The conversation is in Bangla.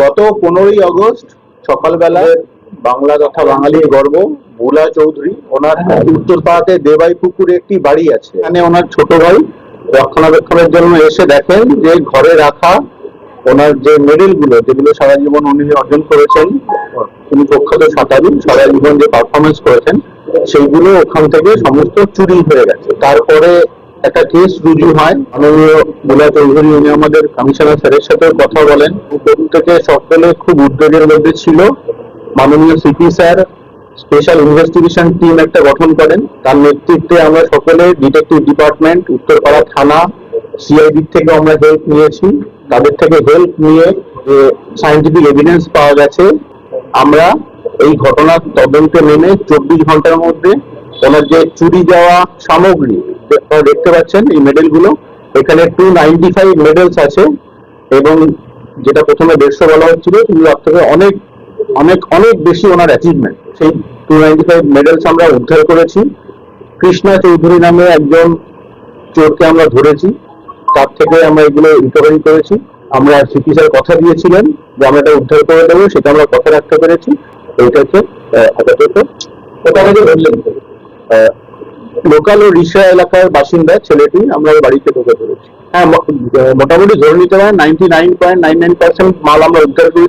গত পনেরোই আগস্ট সকালবেলায় বাংলা তথা বাঙালির গর্ব ভোলা চৌধুরী ওনার উত্তরপাড়াতে দেবাই পুকুরে একটি বাড়ি আছে। এখানে ওনার ছোট ভাই রক্ষণাবেক্ষণের জন্য এসে দেখেন যে ঘরে রাখা ওনার যে মেডেলগুলো যেগুলো সারা জীবন উনি অর্জন করেছেন উনি প্রখ্যাত সাঁতারু সারা জীবন যে পারফরমেন্স করেছেন সেইগুলো ওখান থেকে সমস্ত চুরি হয়ে গেছে। তারপরে একটা কেস রুজু হয়। মাননীয় বুলা চৌধুরী, উনি আমাদের কমিশনার স্যারের সাথে কথা বলেন। প্রত্যেকে সকলে খুব উদ্বেগের মধ্যে ছিল। মাননীয় CP sir special investigation team একটা গঠন করেন। তার নেতৃত্বে আমরা সকলে ডিটেকটিভ ডিপার্টমেন্ট উত্তরপাড়া থানা সিআইডি থেকে আমরা হেল্প নিয়েছি। তাদের থেকে হেল্প নিয়ে যে সাইন্টিফিক এভিডেন্স পাওয়া গেছে, আমরা এই ঘটনার তদন্তে নেমে চব্বিশ ঘণ্টার মধ্যে ওনার যে চুরি যাওয়া সামগ্রী দেখতে পাচ্ছেন এই মেডেলগুলো এখানে টু নাইনটি ফাইভ মেডেলস আছে এবং যেটা প্রথমে দেড়শো বলা হচ্ছিল তার থেকে অনেক অনেক অনেক বেশি ওনার অ্যাচিভমেন্ট সেই টু নাইনটি ফাইভ মেডেলস আমরা উদ্ধার করেছি। কৃষ্ণা চৌধুরী নামে একজন চোরকে আমরা ধরেছি। তার থেকে আমরা এগুলো রিকভারি করেছি। আমরা সিপি স্যার কথা দিয়েছিলেন যে আমরা এটা উদ্ধার করে দেবো, সেটা আমরা কথা রাখতে পেরেছি। হচ্ছে আপাতত থেকে ধরলেন লোকাল ও রিসা এলাকার বাসিন্দা ছেলেটি আমরা বাড়িতে ঢোকে ধরেছি হ্যাঁ মোটামুটি ধরে নিতে পারেন ninety nine point nine nine percent মাল আমরা উদ্ধার করেছি।